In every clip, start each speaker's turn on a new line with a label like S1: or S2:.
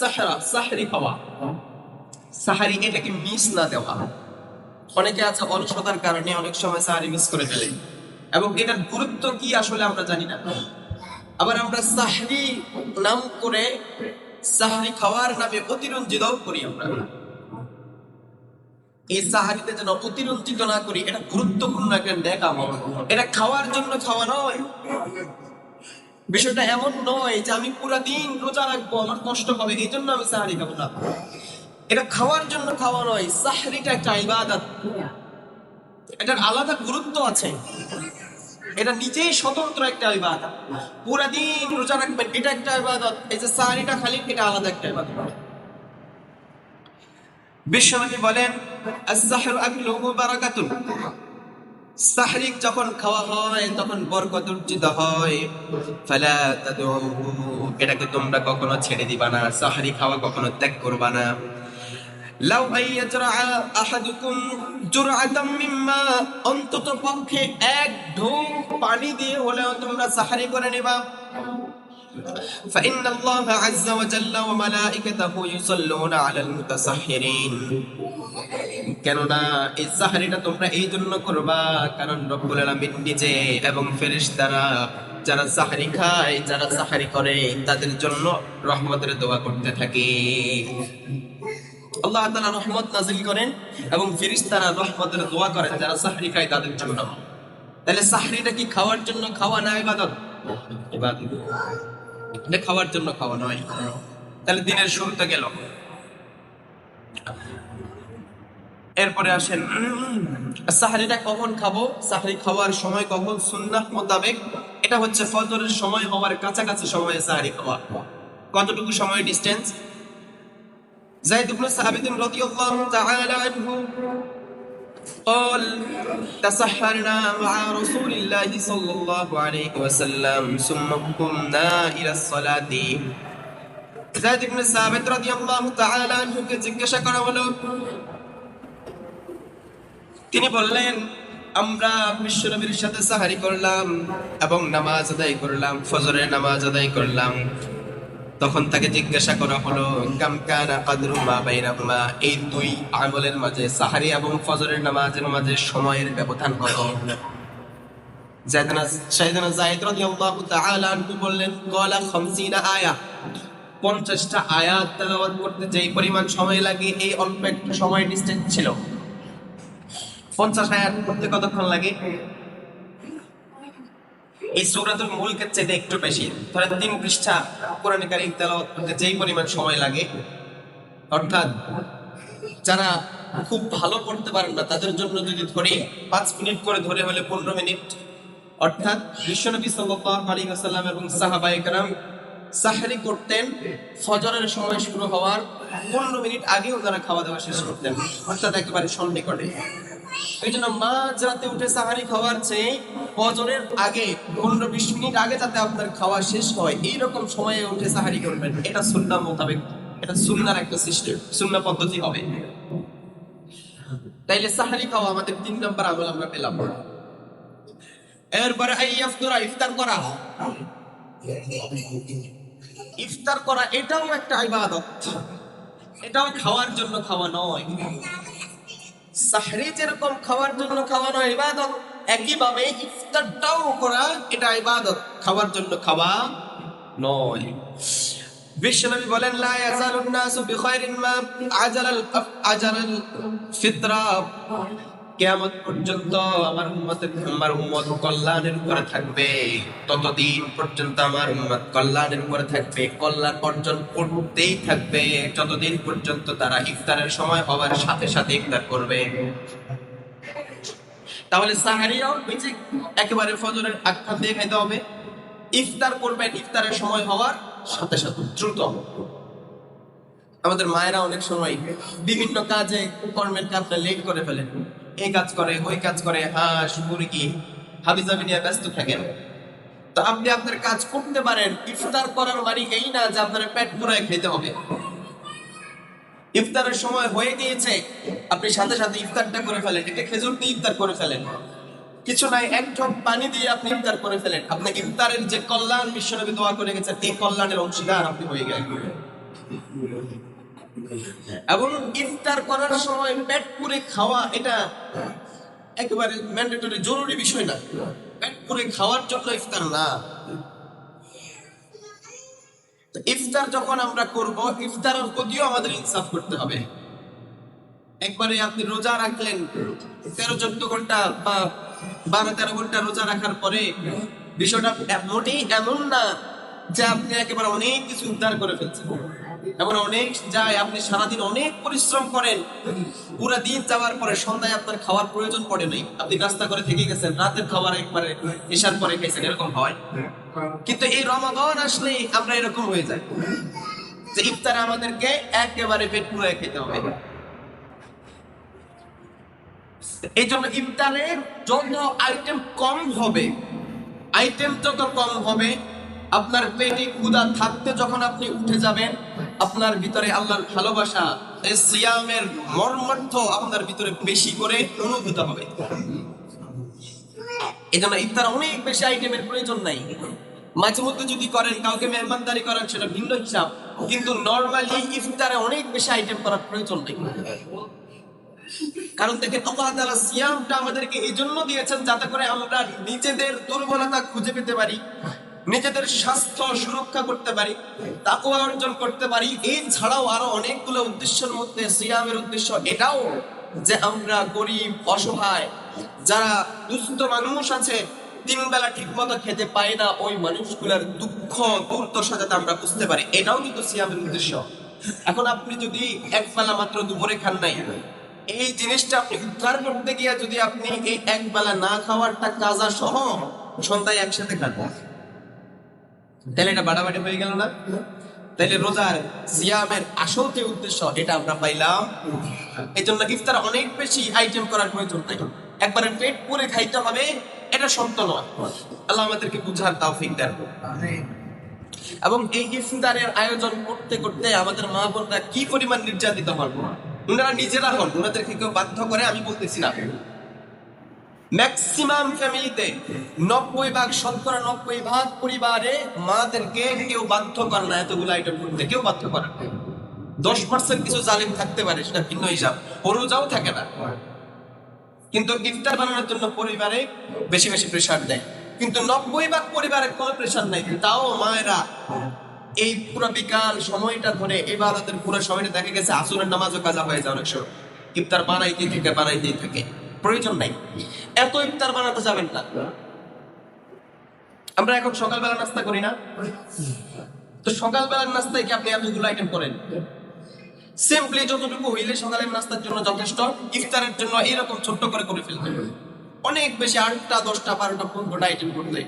S1: সাহরা সাহরি এটাকে মিস না দেওয়া। অনেকে আছে অলসতার কারণে অনেক সময় সাহারি মিস করে ফেলে। এবং এটার গুরুত্ব কি আসলে আমরা জানি না। আবার আমরা নাম করে সাহরি খাওয়ার নামে অতিরঞ্জিতও করি আমরা। এই সাহারিতে যেন অতিরঞ্জিত না করি, এটা গুরুত্বপূর্ণ একটা নেক এটা খাওয়ার জন্য খাওয়া নয়। বিষয়টা এমন নয় যে আমি পুরা দিন রোজা রাখব, আমার কষ্ট হবে এই জন্য আমি সাহারি খাব না। এটা খাওয়ার জন্য খাওয়া নয়, সাহরিটা একটা ইবাদত। এটার আলাদা গুরুত্ব আছে। এটা নিজেই স্বতন্ত্র একটা ইবাদত। পুরা দিন রোজা রাখবেন, এটা একটা ইবাদত। এই যে সাহারিটা খালি, এটা আলাদা একটা ইবাদত। বিশ্বনবী বলেন, আস-সাহরু আকলুহু বারাকাতুন। সাহরিক যখন খাওয়া হয়, তখন বরকত অর্জিত হয়। ফালা এটাকে তোমরা কখনো ছেড়ে দিবা না, সাহরি খাওয়া কখনো ত্যাগ করবা না। লাউ আহাদুকুম জুরআতাম মিম্মা, অন্তত পক্ষে এক ঢোক পানি দিয়ে হলেও তোমরা সাহারি করে নিবা। فإن الله عز وجل وملائكته يصلون على المتسحرين কেননা এই সাহারিটা তোমরা এই জন্য করবা কারণ রব্বুল আলামিন নিজে এবং ফেরেশতারা যারা সাহারি খায় যারা সাহারি করে তাদের জন্য রহমতের দোয়া করতে থাকে আল্লাহ তাআলা রহমত নাজিল করেন এবং ফেরেশতারা রহমতের দোয়া করেন যারা সাহারি খায় তাদের জন্য তাহলে সাহারিটা কি খাওয়ার জন্য খাওয়া না ইবাদত ইবাদত এটা খাওয়ার জন্য খাওয়া নয়। তাহলে দিনের শুরুতে গেল। এরপরে আসেন, সাহারিটা কখন খাব? সাহারি খাওয়ার সময় কখন? সুন্নাহ মোতাবেক। এটা হচ্ছে ফজরের সময় হওয়ার কাছাকাছি সময়ে সাহারি খাওয়া। কতটুকু সময় ডিস্টেন্স জাহিদ ইবনে সাহাবিদিন রাদিয়াল্লাহু তাআলা قال تسحرنا مع رسول الله صلى الله عليه وسلم ثم قمنا إلى الصلاة زيد بن ثابت رضي الله تعالى عنه কে জিজ্ঞাসা করা হলো তিনি বললেন আমরা বিশ্বনবীর সাথে সাহারি করলাম এবং নামাজ আদায় করলাম ফজরের নামাজ আদায় করলাম তখন তাকে জিজ্ঞাসা করা হলো মা এই দুই আমলের মাঝে, সাহারি এবং ফজরের নামাজের মাঝে সময়ের ব্যবধান কত? বললেন ক্বালা 50 আয়া 50টা আয়াত তেলাওয়াত করতে যেই পরিমাণ সময় লাগে, এই অল্প একটু সময় ছিল। 50 আয়াত করতে কতক্ষণ লাগে? এই সূরাতুল মুলকের চাইতে একটু বেশি। ধরেন তিন পৃষ্ঠা কোরআন কারীম তেলাওয়াত করতে যেই পরিমাণ সময় লাগে, অর্থাৎ যারা খুব ভালো পড়তে পারেন না, তাদের জন্য যদি ধরে, পাঁচ মিনিট করে ধরে হলে পনেরো মিনিট। অর্থাৎ বিশ্বনবী সাল্লাল্লাহু আলাইহি ওয়াসাল্লাম এবং সাহাবায়ে কেরাম সাহরি করতেন, ফজরের সময় শুরু হওয়ার পনেরো মিনিট আগেও তারা খাওয়া দাওয়া শেষ করতেন। অর্থাৎ একেবারে সন্নিকটে। এই জন্য মাঝ রাতে উঠে সাহারি খাওয়ার চেয়ে ফজরের আগে পনেরো বিশ মিনিট আগে যাতে আপনার খাওয়া শেষ হয়, এইরকম সময়ে উঠে সাহারি করবেন। এটা সুন্না মোতাবেক, এটা সুন্নার একটা সিস্টেম সুন্না পদ্ধতি হবে। তাইলে সাহারি খাওয়া আমাদের তিন নম্বর আমল আমরা পেলাম। এরপরে ইফতার করা। ইফতার করা এটাও একটা ইবাদত। এটাও খাওয়ার জন্য খাওয়া নয়। সাহরি যেরকম খাওয়ার জন্য খাওয়ানো ইবাদত, একইভাবে ইফতারটাও করা এটা ইবাদত। খাওয়ার জন্য খাওয়া নয়। বিশ্বনবী বলেন, লা ইয়াজালুন নাসু বিখাইরিন মা আজালাল আজালাল ফিতরা। কিয়ামত পর্যন্ত আমার উম্মতের আমার উম্মত কল্যাণের উপরে থাকবে। ততদিন পর্যন্ত আমার উম্মত কল্যাণের উপরে থাকবে। কল্যাণ অর্জন করতেই থাকবে। যতদিন পর্যন্ত তারা ইফতারের সময় হওয়ার সাথে সাথে ইফতার করবে। তাহলে সাহারিয়াও ওই একেবারে ফজরের আখ্যান দিয়ে খাইতে হবে। ইফতার করবেন, ইফতারের সময় হওয়ার সাথে সাথে দ্রুত। আমাদের মায়েরা অনেক সময় বিভিন্ন কাজে কর্মের কাজটা লেট করে ফেলেন। এই কাজ করে, ওই কাজ করে, হাঁস, মুরগি হাবিজাবি নিয়ে ব্যস্ত থাকেন। তো আপনি আপনার কাজ করতে পারেন, ইফতার করার মানে এই না যে আপনার পেট পুরায় খেতে হবে। ইফতারের সময় হয়ে গিয়েছে, আপনি সাথে সাথে ইফতারটা করে ফেলেন, এটা খেজুর দিয়ে ইফতার করে ফেলেন। কিছু নাই, এক ঢোক পানি দিয়ে আপনি ইফতার করে ফেলেন। আপনি ইফতারের যে কল্যাণ, বিশ্বনবী দোয়া করে গেছেন, এই কল্যাণের অংশীদার আপনি হয়ে গেলেন। এবং ইফতার করার সময় পেট পুরে খাওয়া এটা একেবারে ম্যান্ডেটরি, জরুরি বিষয় না। পেট পুরে খাওয়ার জন্য ইফতার না। ইফতার যখন আমরা করব, ইফতারের প্রতিও আমাদের ইনসাফ করতে হবে। একবারে আপনি রোজা রাখলেন, তেরো চোদ্দ ঘণ্টা বা বারো তেরো ঘণ্টা রোজা রাখার পরে বিষয়টা মোটেই এমন না যে আপনি একেবারে অনেক কিছু উদ্ধার করে ফেলছেন। এমন অনেক যায় আপনি সারাদিন অনেক পরিশ্রম করেন, পুরো দিন যাওয়ার পরে সন্ধ্যায় আপনার খাওয়ার প্রয়োজন পড়ে নাই। আপনি নাস্তা করে থেকে গেছেন, রাতের খাবার একবারে এসার পরে খাইছেন, এরকম হয়। কিন্তু এই রমাদান আসলে আমরা এরকম হয়ে যাই। যে ইফতারে আমাদেরকে একেবারে পেট পুরো খেতে হবে। এই জন্য ইফতারের জন্য আইটেম কম হবে আইটেম যত কম হবে আপনার পেটে ক্ষুধা থাকতে যখন আপনি উঠে যাবেন, আপনার ভিতরে আল্লাহর ভালোবাসা, এই সিয়ামের মর্মার্থ আপনার ভিতরে বেশি করে অনুভূত হবে। এই জন্য ইফতার অনেক বেশি আইটেমের প্রয়োজন নাই। মাঝে মধ্যে যদি করেন, কাউকে মেহমানদারি করেন সেটা ভিন্ন হিসাব, কিন্তু নর্মালি ইফতারে অনেক বেশি আইটেম করার প্রয়োজন নেই। কারণ দেখে আল্লাহ সিয়ামটা আমাদেরকে এই জন্য দিয়েছেন যাতে করে আমরা নিজেদের দুর্বলতা খুঁজে পেতে পারি। নিজেদের স্বাস্থ্য সুরক্ষা করতে পারি তাকওয়া অর্জন করতে পারি এই ছাড়াও আরও অনেকগুলো উদ্দেশ্যের মধ্যে সিয়ামের উদ্দেশ্য এটাও যে আমরা গরিব, অসহায়, যারা দুস্থ মানুষ আছে তিন বেলা ঠিক মতো খেতে পায় না, ওই দুঃখ, দুর্দশা যাতে আমরা বুঝতে পারি, এটাও কিন্তু সিয়ামের উদ্দেশ্য। এখন আপনি যদি এক বেলা মাত্র দুপুরে খান নাই, এই জিনিসটা আপনি উদ্ধার করতে গিয়ে যদি আপনি এই এক বেলা না খাওয়ারটা কাজা সহ সন্ধ্যায় একসাথে খান। তাহলে এটা বাড়াবাড়ি হয়ে গেল না? রোজার সিয়ামের আসল যে উদ্দেশ্য এটা আমরা পাইলাম এই জন্য ইফতার অনেক বেশি আইটেম করার প্রয়োজন নাই। একবারে পেট পুরে খাইতে হবে এটা সত্য নয়। আল্লাহ আমাদেরকে বুঝার তৌফিক দেন এবং এই ইফতারের আয়োজন করতে করতে আমাদের মা বোনরা কি পরিমাণ নির্যাতিত হন? ওনারা নিজেরা হন ওনাদেরকে কেউ বাধ্য করে আমি বলতেছি না। ম্যাক্সিমাম ফ্যামিলিতে নব্বই ভাগ, শতকরা নব্বই ভাগ পরিবারে মাদেরকে কেউ বাধ্য করে না, এতগুলো আইটেম করতে, কেউ বাধ্য করে না। দশ পার্সেন্ট কিছু জালিম থাকতে পারে, সেটা ভিন্ন হিসাব। রোজাও থাকে না। কিন্তু ইফতার বানানোর জন্য পরিবারে বেশি বেশি প্রেশার দেয়। কিন্তু নব্বই ভাগ পরিবারে কোনো প্রেশার নাই। তাও মায়েরা এই পুরো বিকাল সময়টা ধরে এবার পুরো সময়টা দেখা গেছে, আসরের নামাজও কাজা হয়ে যায় অনেক সময়। ইফতার বানাইতেই থাকে বানাইতেই থাকে। প্রয়োজন নাই। এত ইফতার বানাতে যাবেন না। আমরা এখন সকালবেলা নাস্তা করি না। তো সকালবেলার নাস্তায় কি আপনি এতগুলো আইটেম করেন? সিম্পলি যতটুকু হইলে সকালের নাস্তার জন্য যথেষ্ট, ইফতারের জন্য এরকম ছোট্ট করে করে ফেলবেন অনেক বেশি আটটা, দশটা, বারোটা, পনেরোটা আইটেম করতে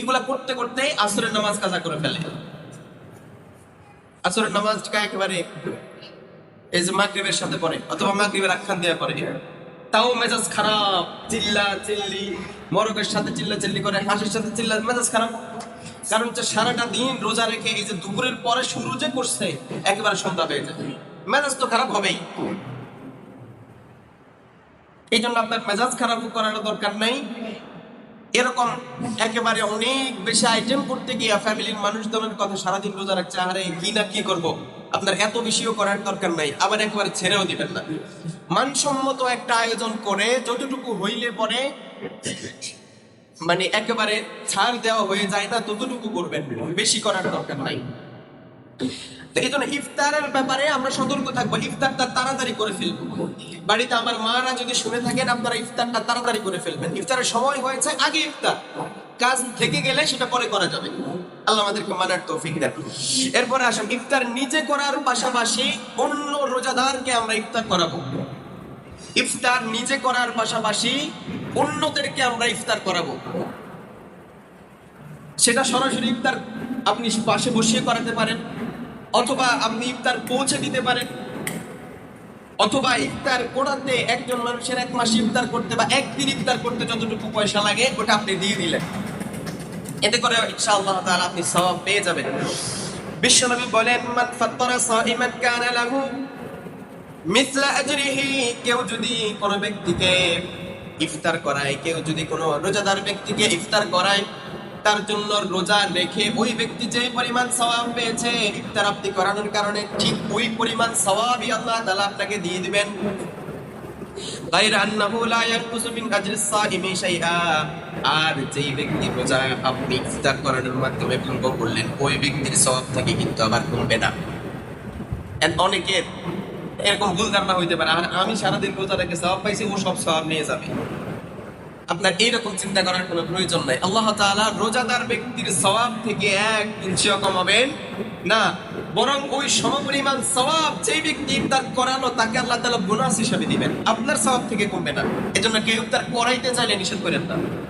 S1: এগুলা করতে করতে আসরের নামাজ কাজা করে ফেলে। আসরের নামাজটা একেবারে এই যে মাগরিবের সাথে পড়ে, অথবা মাগরিবের আখ্যান দেওয়া করে তাও মেজাজ খারাপ। চিল্লা চিল্লি, মরকের সাথে চিল্লা চিল্লি করে, হাঁসের সাথে চিল্লা, মেজাজ খারাপ। কারণ হচ্ছে সারাটা দিন রোজা রেখে এই যে দুপুরের পরে শুরু যে করছে, একেবারে সন্ধ্যা হয়ে যায়। মেজাজ তো খারাপ হবেই। এই জন্য আপনার মেজাজ খারাপ করার দরকার নাই। এরকম একেবারে অনেক বেশি আইটেম করতে গিয়ে ফ্যামিলির মানুষজনের কথা সারাদিন রোজা রাখছে, আরে কি না কি করব? আপনার এত বেশিও করার দরকার নাই, আবার একবারে ছেড়েও দিবেন না। মানসম্মত একটা আয়োজন করে যতটুকু হইলে পরে মানে একেবারে ছাড় দেওয়া হয়ে যায় না ততটুকু করবেন। বেশি করার দরকার নাই। এই জন্য ইফতারের ব্যাপারে আমরা সতর্ক থাকব। ইফতারটা তাড়াতাড়ি করে ফেলব। বাড়িতে আমার মারা যদি শুনে থাকেন, আপনারা ইফতারটা তাড়াতাড়ি করে ফেলবেন। ইফতারের সময় হয়েছে, আগে ইফতার। কাজ থেকে গেলে সেটা পরে করা যাবে। আল্লাহ আমাদেরকে মানার তৌফিক দেন। এরপরে আসুন, ইফতার নিজে করার পাশাপাশি অন্য রোজাদারকে আমরা ইফতার করাবো। ইফতার নিজে করার পাশাপাশি অন্যদেরকে আমরা ইফতার করাবো। সেটা সরাসরি ইফতার আপনি পাশে বসিয়ে করাতে পারেন, অথবা আপনি ইফতার পৌঁছে দিতে পারেন, অথবা ইফতার করাতে একজন মানুষের এক মাস ইফতার করতে বা একদিন ইফতার করতে যতটুকু পয়সা লাগে, ওটা আপনি দিয়ে দিলেন। এতে করে ইনশাআল্লাহ তাআলা আপনি সওয়াব পেয়ে যাবেন। বিশ্বনবী বলেন মিসলা আজরিহি, কেউ যদি কোন ব্যক্তিকে ইফতার করায়, কেউ যদি কোনো রোজাদার ব্যক্তিকে ইফতার করায়, তার জন্য রোজা রেখে ওই ব্যক্তি যে পরিমাণ সওয়াব পেয়েছে, ইফতার আপনি করানোর কারণে ঠিক ওই পরিমাণ সওয়াবই আল্লাহ তাআলা আপনাকে দিয়ে দিবেন। গায়র আন্নাহু লা ইয়ানকুসু মিন আজরিস সাইমি শাইআ, আর যেই ব্যক্তি রোজা আপনি ইফতার করানোর মাধ্যমে ভঙ্গ করলেন, ওই ব্যক্তির সওয়াব থেকে কিন্তু আবার কমবে না। অনেকের এরকম ভুল ধারণা হইতে পারে। আর আমি সারাদিন রোজা রেখে সওয়াব পাইছি, ও সব সওয়াব নিয়ে যাবে। আপনার এইরকম চিন্তা করার কোনো প্রয়োজন নাই। আল্লাহ তাআলা রোজাদার ব্যক্তির সওয়াব থেকে এক ইঞ্চিও কমাবেন না। বরং ওই সমপরিমাণ সওয়াব যেই ব্যক্তি ইফতার করালো, তাকে আল্লাহ তাআলা বোনাস হিসাবে দিবেন। আপনার সওয়াব থেকে কমবে না। এজন্য কেউ ইফতার করাইতে চাইলে নিষেধ করেন না।